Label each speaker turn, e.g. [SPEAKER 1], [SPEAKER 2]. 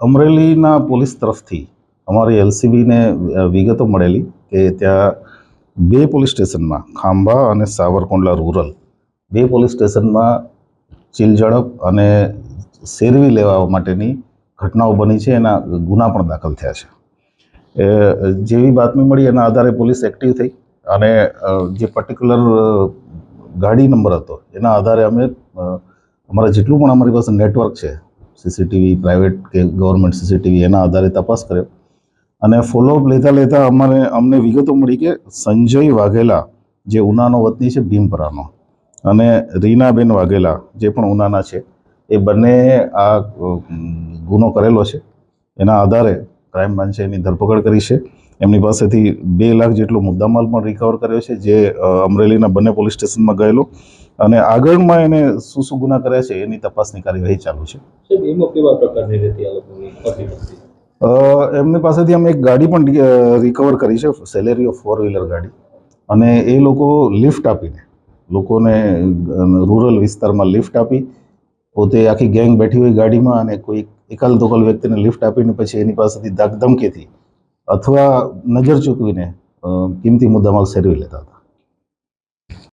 [SPEAKER 1] અમરેલીના પોલીસ તરફથી અમારી એલસીબીને વિગતો મળેલી કે ત્યાં બે પોલીસ સ્ટેશનમાં ખાંભા અને સાવરકુંડલા રૂરલ બે પોલીસ સ્ટેશનમાં ચીલઝડપ અને શેરવી લેવા માટેની ઘટનાઓ બની છે, એના ગુના પણ દાખલ થયા છે. જેવી બાતમી મળી એના આધારે પોલીસ એક્ટિવ થઈ અને જે પર્ટિક્યુલર ગાડી નંબર હતો, એના આધારે અમે અમારા જેટલું પણ અમારી પાસે નેટવર્ક છે સીસીટીવી પ્રાઇવેટ કે ગવર્મેન્ટ સીસીટીવી એના આધારે તપાસ કર્યો અને ફોલોઅપ લેતા લેતા અમારે, અમને વિગતો મળી કે સંજય વાઘેલા, જે ઉનાનો વતની છે ભીમપરાનો, અને રીનાબેન વાઘેલા, જે પણ ઉનાના છે, એ બંને આ ગુનો કરેલો છે. એના આધારે ક્રાઇમ બ્રાન્ચે એની ધરપકડ કરી છે. એમની પાસેથી બે લાખ જેટલો મુદ્દામાલ પણ રિકવર કર્યો છે, જે અમરેલીના બંને પોલીસ સ્ટેશનમાં ગયેલો. અને આગળમાં એને શું શું ગુના કર્યા છે એની તપાસની કાર્યવાહી ચાલુ છે. એમની પાસેથી અમે એક ગાડી પણ રિકવર કરી છે સેલેરી ઓફ ફોર વ્હીલર ગાડી. અને એ લોકો લિફ્ટ આપીને લોકોને રૂરલ વિસ્તારમાં લિફ્ટ આપી પોતે આખી ગેંગ બેઠી હોય ગાડીમાં અને કોઈ એકાલ દોકલ વ્યક્તિને લિફ્ટ આપીને પછી એની પાસેથી ધાકધમકીથી અથવા નજર ચૂકવીને કિંમતી મુદ્દામાલ સેરવી લેતા હતા.